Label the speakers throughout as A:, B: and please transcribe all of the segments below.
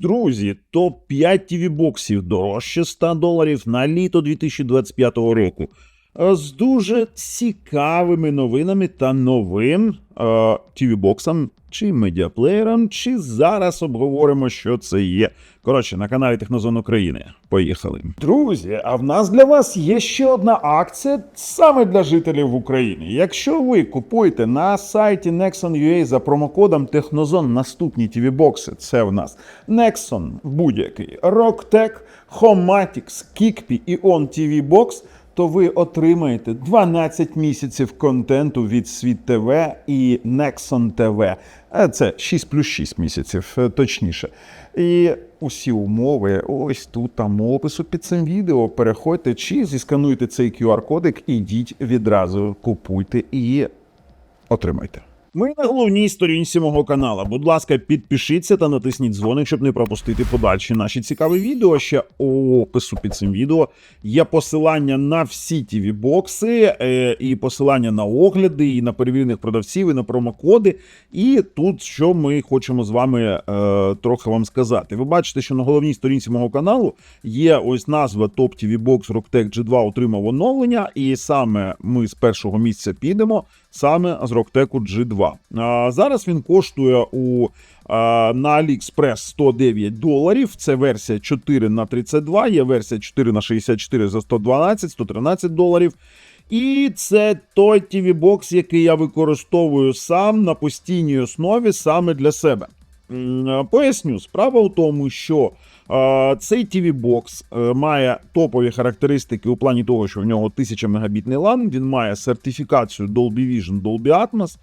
A: Друзі, топ-5 tv боксів дорожче 100 доларів на літо 2025 року. Е, З дуже цікавими новинами та новим tv боксом чи медіаплеєром, чи зараз обговоримо, що це є. Коротше, на каналі Технозон України. Поїхали. Друзі, а в нас для вас є ще одна акція саме для жителів України. Якщо ви купуєте на сайті Nexon.ua за промокодом Технозон наступні tv бокси це в нас Nexon будь-який, Rocktech, Homatix, Kikpi і On TV Box, то ви отримаєте 12 місяців контенту від Світ ТВ і Nexon ТВ. Це 6 плюс 6 місяців, е, точніше. І усі умови ось тут там опису під цим відео. Переходьте чи зіскануйте цей QR-кодик, ідіть відразу, купуйте і отримайте. Ми на головній сторінці мого канала. Будь ласка, підпишіться та натисніть дзвоник, щоб не пропустити подальші наші цікаві відео. Ще у опису під цим відео є посилання на всі ті бокси е, і посилання на огляди, і на перевірених продавців, і на промокоди. І тут що ми хочемо з вами е, трохи вам сказати. Ви бачите, що на головній сторінці мого каналу є ось назва Top TV Box Rocktech G2 отримав оновлення, і саме ми з першого місця підемо саме з Rocktech G2. А, зараз він коштує у на AliExpress 109 доларів. Це версія 4 на 32, є версія 4 на 64 за 112, 113 доларів. І це той tv бокс який я використовую сам на постійній основі саме для себе. Поясню, справа у тому, що цей tv бокс е, має топові характеристики у плані того, що в нього 1000 мегабітний LAN, він має сертифікацію Dolby Vision, Dolby Atmos,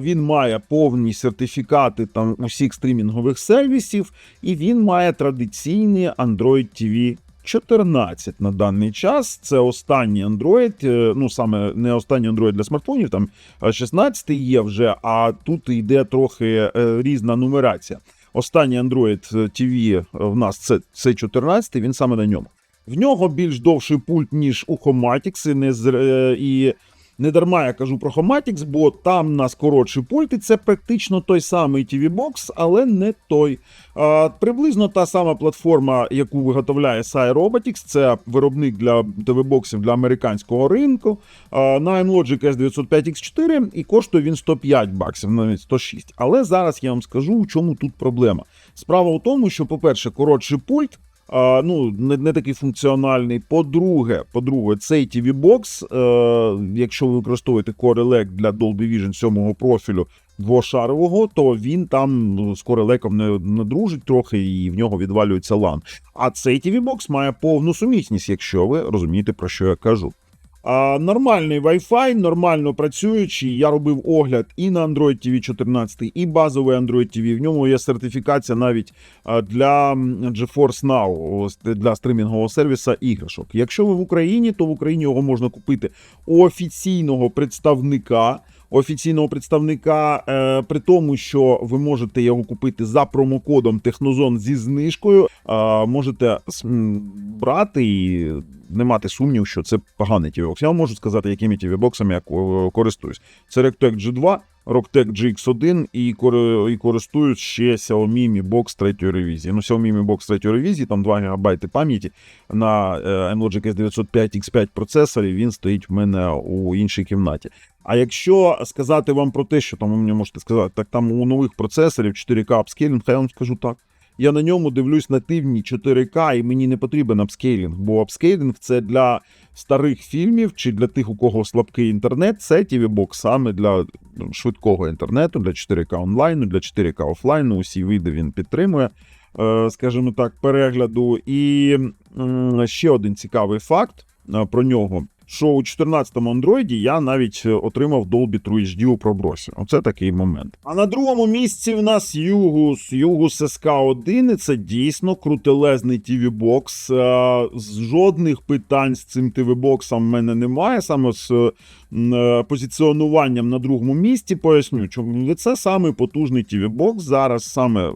A: він має повні сертифікати там усіх стрімінгових сервісів, і він має традиційний Android TV 14 на даний час. Це останній Android, е, ну саме не останній Android для смартфонів, там 16 є вже, а тут йде трохи е, різна нумерація. Останній Android TV в нас це, c 14, він саме на ньому. В нього більш довший пульт, ніж у Хоматікси, і не е, і не дарма я кажу про Homatix, бо там у нас коротший пульт, і це практично той самий TV Box, але не той. А, приблизно та сама платформа, яку виготовляє Sai Robotics, це виробник для TV-боксів для американського ринку. А, на Logic S905X4 і коштує він 105 баксів, навіть 106. Але зараз я вам скажу, у чому тут проблема. Справа у тому, що, по-перше, коротший пульт. А, ну, не, не такий функціональний. По-друге, по-друге, цей TV Box, е, якщо ви використовуєте Core Elect для Dolby Vision 7 профілю двошарового, то він там ну, з Core Elect не, не дружить трохи і в нього відвалюється LAN. А цей TV Box має повну сумісність, якщо ви розумієте, про що я кажу. Нормальний Wi-Fi, нормально працюючий. Я робив огляд і на Android TV 14, і базовий Android TV. В ньому є сертифікація навіть для GeForce Now, для стримінгового сервіса іграшок. Якщо ви в Україні, то в Україні його можна купити у офіційного представника. Офіційного представника, е, при тому, що ви можете його купити за промокодом Технозон зі знижкою, е, можете брати і не мати сумнів, що це поганий TV-бокс. Я вам можу сказати, якими TV-боксами я ко- користуюсь. Це Rectec G2, Rocktech GX1 і, користують ще Xiaomi Mi Box 3 ревізії. Ну, Xiaomi Mi Box 3 ревізії, там 2 ГБ пам'яті на MLogic M-Logic S905 X5 процесорі, він стоїть в мене у іншій кімнаті. А якщо сказати вам про те, що там ви мені можете сказати, так там у нових процесорів 4К апскейлінг, я вам скажу так. Я на ньому дивлюсь нативні 4К, і мені не потрібен апскейлінг, бо апскейлінг це для старих фільмів чи для тих, у кого слабкий інтернет. Це TV Box саме для ну, швидкого інтернету, для 4К онлайну, для 4К офлайну. Усі види він підтримує, е, скажімо так, перегляду. І ще один цікавий факт е, про нього. Що у 14-му андроїді я навіть е, отримав Dolby True HD у пробросі. Оце такий момент. А на другому місці в нас Югус, Югус СК1, І це дійсно крутелезний TV-бокс. Е, Жодних питань з цим TV-боксом в мене немає. Саме з е, позиціонуванням на другому місці. Поясню, чому це саме потужний TV-бокс. Зараз саме е,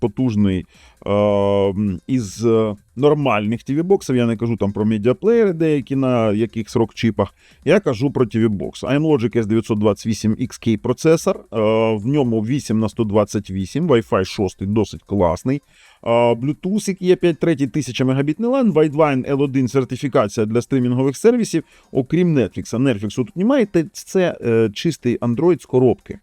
A: потужний е, із. е, нормальних TV-боксів, я не кажу там про медіаплеєри деякі на якихось рок-чіпах, я кажу про TV-бокс. AMLogic S928 XK процесор, е, в ньому 8 на 128, Wi-Fi 6 досить класний. Bluetooth, який є 5.3 1000 мегабітний LAN, Widevine L1 сертифікація для стрімінгових сервісів, окрім Netflix. Netflix тут немає, це е, чистий Android з коробки.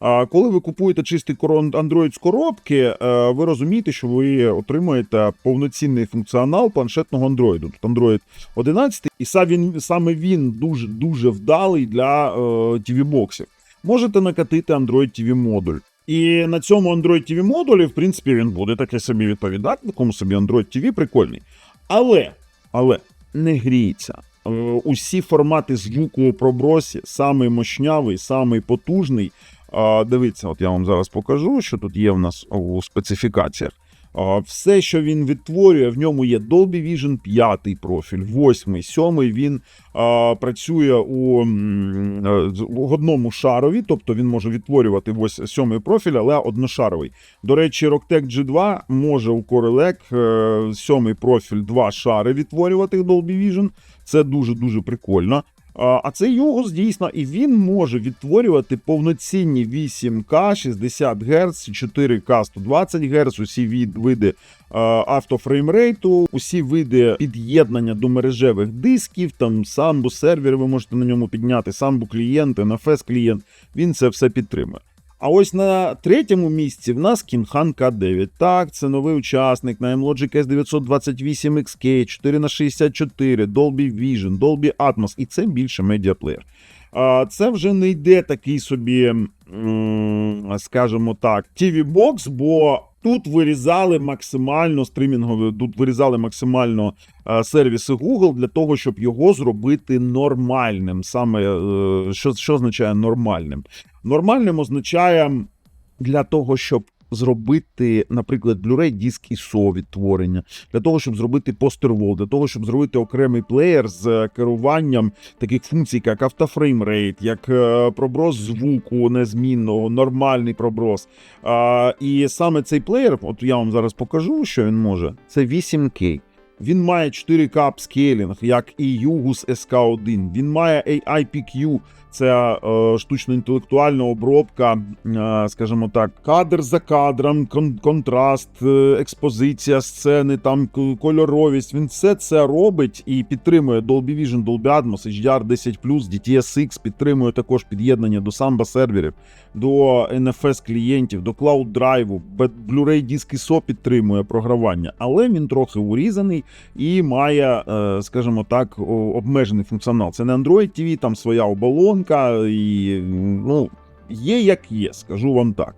A: А коли ви купуєте чистий Android з коробки, е, ви розумієте, що ви отримуєте повноцінний функціонал планшетного Android. Тут Android 11, і сам він, саме він дуже дуже вдалий для е, TV-боксів. Можете накатити Android TV модуль. І на цьому Android TV модулі, в принципі, він буде таке собі відповідати, такому собі Android TV прикольний. Але, але не гріється. Е, Усі формати звуку у пробросі, самий мощнявий, самий потужний. Дивіться, от я вам зараз покажу, що тут є в нас у специфікаціях. Все, що він відтворює, в ньому є Dolby Vision 5 профіль, 8, 7 він а, працює у, е, у одному шарові, тобто він може відтворювати сьомий профіль, але одношаровий. До речі, Rocktec G2 може у Corelec е, сьомий профіль два шари відтворювати Dolby Vision. Це дуже-дуже прикольно. А це його дійсно, і він може відтворювати повноцінні 8К 60 Гц, 4К 120 Гц, усі види автофреймрейту, усі види під'єднання до мережевих дисків, там самбу сервер ви можете на ньому підняти, самбу клієнти, нафес клієнт. Він це все підтримує. А ось на третьому місці в нас Кінхан К9. Так, це новий учасник на MLogic S928 XK, 4х64, Dolby Vision, Dolby Atmos, і це більше медіаплеєр. Це вже не йде такий собі, скажімо так, TV-бокс, бо тут вирізали максимально стрімінгові, тут вирізали максимально е, сервіси Google для того, щоб його зробити нормальним. Саме е, що, що означає нормальним? Нормальним означає для того, щоб зробити, наприклад, Blu-ray диск ISO відтворення, для того, щоб зробити постервол, для того, щоб зробити окремий плеєр з керуванням таких функцій, як автофреймрейт, як е, проброс звуку незмінного, нормальний проброс. А, і саме цей плеєр, от я вам зараз покажу, що він може. Це 8K. Він має 4K апскейлінг, як і Yugus SK1. Він має AIPQ, це е, штучно-інтелектуальна обробка, е, скажімо так, кадр за кадром, кон- контраст, е, експозиція сцени, там кольоровість. Він все це робить і підтримує Dolby Vision, Dolby Atmos, HDR10+, DTSX, підтримує також під'єднання до Samba серверів, до NFS клієнтів, до Cloud Drive, Blu-ray диск ISO підтримує програвання, але він трохи урізаний і має, е, скажімо так, обмежений функціонал. Це не Android TV, там своя оболонка, і ну, є як є, скажу вам так.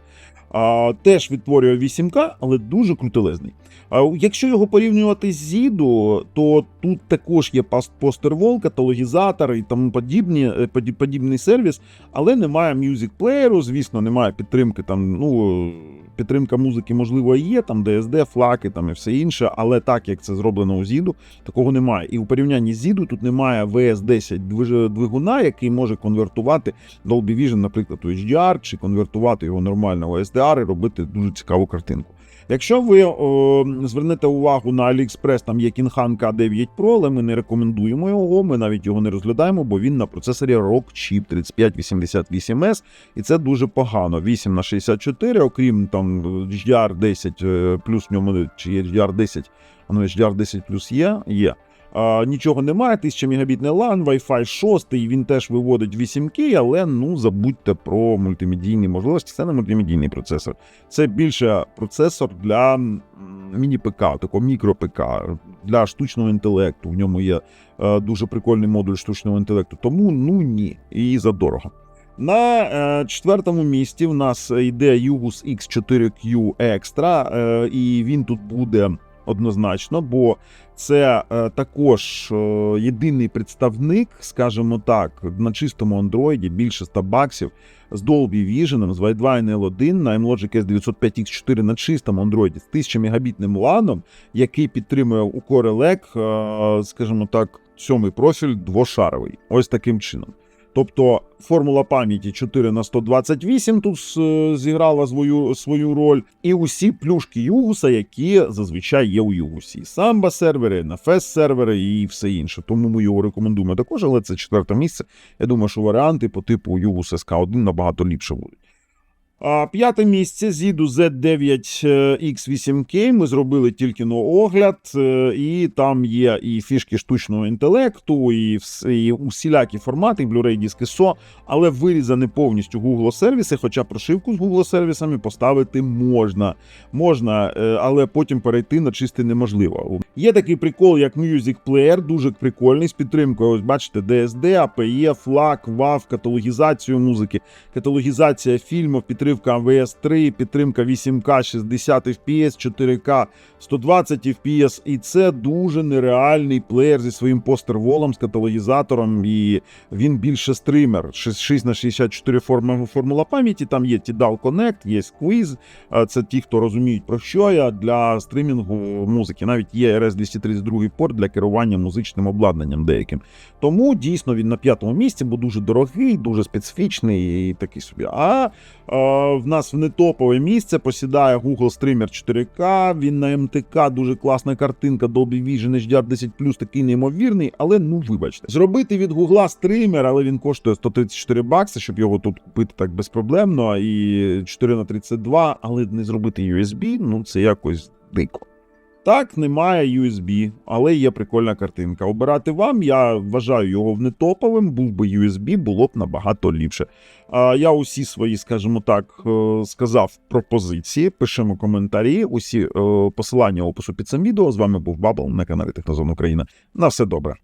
A: А, теж відтворює 8К, але дуже крутелезний. А якщо його порівнювати з Зіду, то тут також є постервол, каталогізатор і тому подібні, е, поді- подібний сервіс, але немає Music Player, звісно, немає підтримки там, ну. Підтримка музики, можливо, є, там DSD, флаки там і все інше, але так як це зроблено у Зіду, такого немає. І у порівнянні з Зіду тут немає VS10 двигуна, який може конвертувати Dolby Vision, наприклад, у HDR, чи конвертувати його нормально у SDR і робити дуже цікаву картинку. Якщо ви о, звернете увагу на AliExpress, там є Kinhan K9 Pro, але ми не рекомендуємо його, ми навіть його не розглядаємо, бо він на процесорі Rockchip 3588S, і це дуже погано. 8 на 64, окрім там HDR10 е, в ньому чи є HDR10, а ну HDR10 плюс є, є. А, нічого немає, 1000 мегабітний LAN, Wi-Fi 6, він теж виводить 8K, але ну забудьте про мультимедійні можливості. Це не мультимедійний процесор. Це більше процесор для міні-ПК, такого мікро-ПК, для штучного інтелекту. В ньому є е, дуже прикольний модуль штучного інтелекту. Тому ну ні, і задорого. На е, четвертому місці в нас йде Yugus X4Q Extra, е, і він тут буде однозначно, бо це е, також е, єдиний представник, скажімо так, на чистому андроїді більше 100 баксів з Dolby Vision, з Widevine L1 на MLogic S905X4 на чистому андроїді з 1000 мегабітним LAN, який підтримує у Corelec, е, скажімо так, сьомий профіль двошаровий. Ось таким чином. Тобто формула пам'яті 4 на 128 тут е, зіграла свою, свою роль, і усі плюшки Югуса, які зазвичай є у Югусі. Самба сервери, нафес сервери і все інше. Тому ми його рекомендуємо також, але це четверте місце. Я думаю, що варіанти по типу Югус СК 1 набагато ліпше будуть. П'яте місце зіду Z9X8K. Ми зробили тільки но огляд, е, і там є і фішки штучного інтелекту, і, і усілякі формати, і Blu-ray диски SO, але вирізані повністю Google сервіси, хоча прошивку з Google сервісами поставити можна. Можна, е, але потім перейти на чисте неможливо. Є такий прикол, як Music Player, дуже прикольний з підтримкою. Ось бачите, DSD, APE, FLAC, WAV, каталогізацію музики, каталогізація фільмів, підтримка AVS 3, підтримка 8К 60 FPS, 4К 120 FPS. І це дуже нереальний плеєр зі своїм постерволом, з каталогізатором, і він більше стример. 6 на 64 форма, формула пам'яті. Там є Tidal Connect, є Squeeze. Це ті, хто розуміють про що я для стримінгу музики. Навіть є RS-232 порт для керування музичним обладнанням деяким. Тому дійсно він на п'ятому місці, бо дуже дорогий, дуже специфічний і такий собі. А в нас в нетопове місце посідає Google Streamer 4K. Він на МТК дуже класна картинка, Dolby Vision HDR 10 такий неймовірний, але ну вибачте. Зробити від Google стример, але він коштує 134 бакси, щоб його тут купити так безпроблемно. І 4 на 32, але не зробити USB, ну це якось дико. Так, немає USB, але є прикольна картинка. Обирати вам, я вважаю його внетоповим, був би USB, було б набагато ліпше. А я усі свої, скажімо так, е, сказав пропозиції. Пишемо коментарі. Усі е, посилання опису під цим відео. З вами був Бабл на каналі Технозон Україна. На все добре.